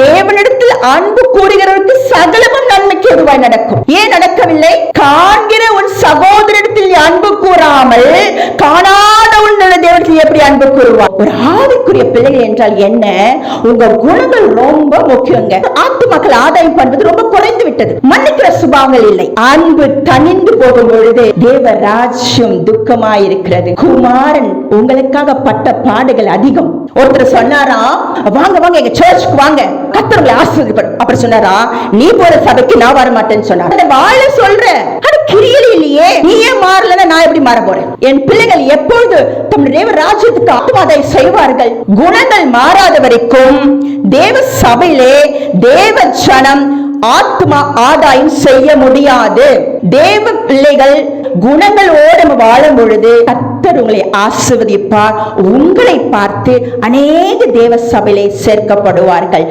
தேவனிடத்தில் அன்பு கூறுகிறவருக்கு சகலமும் நன்மைக்கு எதுவாய் நடக்கும். ஏன் நடக்கவில்லை? காண்கிற உன் சகோதரத்தில் அன்பு கூறாமல் காணாத உன் தேவனத்தில் எப்படி அன்பு கூறுவார் ஒரு ஆவிக்குரிய பிள்ளைகள் என்றால் என்ன? உங்க குணங்கள் ரொம்ப முக்கியங்க. ஆத்துமக்கள் ஆதாயம் பண்றது ரொம்ப குறைந்து விட்டது. மன்னிக்கிற சுபாவங்கள் இல்லை. அன்பு தனிந்து போகும் பொழுது தேவ ராஜ்யம் துக்கமாயிருக்கிறது. குமாரன் உங்களுக்காக பட்ட பாடுகள் அதிகம். ஒருத்தர் சொன்னாரா வாங்க வாங்க எங்க சர்ச்சுக்கு வாங்க. கத்தர்களை ஆசிரியப்படும் அப்புறம் சொன்னாரா நீ போற சபைக்கு நான் வர மாட்டேன்னு சொன்னார் வாழ சொல்ற. அது கிரியல் மாறலன்னா நான் எப்படி மாற போறேன்? என் பிள்ளைகள் எப்பொழுது தம்முடைய தேவ ராஜ்யத்துக்கு ஆத்மாதை செய்வார்கள்? குணங்கள் மாறாத வரைக்கும் தேவ சபையிலே தேவ ஜனம் ஆத்மா ஆதாயம் செய்ய முடியாது. தேவ பிள்ளைகள் குணங்களோடு நம்ம வாழும் பொழுது கத்தர் உங்களை ஆசிர்வதிப்பார். உங்களை பார்த்து அநேக தேவ சபையிலே சேர்க்கப்படுவார்கள்.